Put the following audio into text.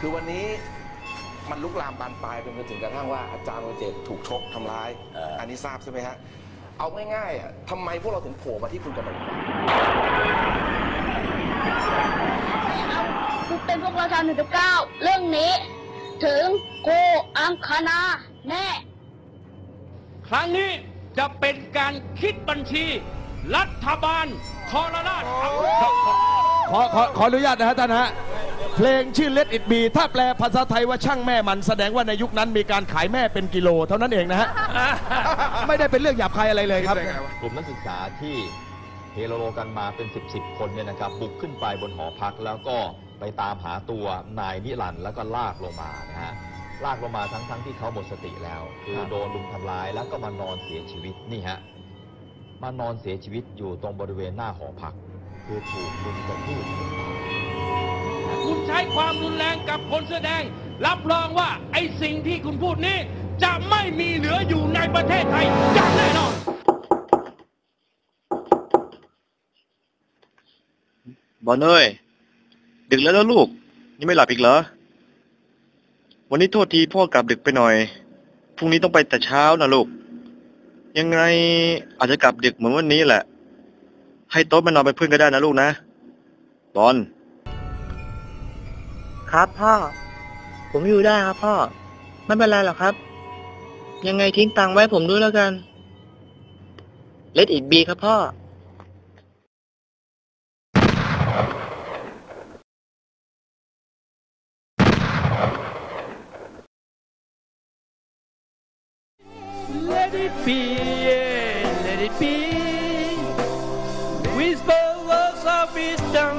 คือวันนี้มันลุกลามบานปลายไปจนถึงกระทั่งว่าอาจารย์โรเจตถูกชกทำร้าย เอออั อันนี้ทราบใช่ไหมฮะ เอาง่ายๆอะทำไมพวกเราถึงโผล่มาที่คุณกำลังไม่เอากูเป็นพวกเราชาวหนึ่งเก้าเรื่องนี้ ถึงกูอังคณาแน่ ครั้งนี้จะเป็นการคิดบัญชี รัฐบาลคอร์ราชครับขอขอขออนุญาตนะฮะท่านฮะ เพลงชื่อ Let It Be ถ้าแปลภาษาไทยว่าช่างแม่มันแสดงว่าในยุคนั้นมีการขายแม่เป็นกิโล เท่านั้นเองนะฮะ ไม่ได้เป็นเรื่องหยาบคายอะไรเลยครับ กลุ่มนักศึกษาที่เฮโลโลกันมาเป็น 10บสคนเนี่ยนะครับบุกขึ้นไปบนหอพักแล้วก็ไปตามหาตัวนายนิรันดร์แล้วก็ลากลงมานะฮะลากลงมาทั้งทั้งที่เขาหมดสติแล้ว คือโดนลุมทำร้ายแล้วก็มานอนเสียชีวิตนี่ฮะมานอนเสียชีวิตอยู่ตรงบริเวณหน้าหอพัก คือถูกลุมกระทืบจนตาย คุณใช้ความรุนแรงกับคนแสอแดง รับรองว่าไอ้สิ่งที่คุณพูดนี้ จะไม่มีเหลืออยู่ในประเทศไทยอย่างแน่นอน บอลเอ้ยดึกแล้วแล้วลูกยังไม่หลับอีกเหรอ วันนี้โทษทีพ่อกลับดึกไปหน่อย พรุ่งนี้ต้องไปแต่เช้านะลูก ยังไงอาจจะกลับดึกเหมือนวันนี้แหละ ให้โต๊ะมานอนเป็นเพื่อนก็ได้นะลูกนะ บอล ครับพ่อ ผมอยู่ได้ครับพ่อ ไม่เป็นไรหรอกครับ ยังไงทิ้งตังไว้ผมด้วยแล้วกัน เลดอิดบีครับพ่อ Let it be, yeah, let it be. Whisper words of wisdom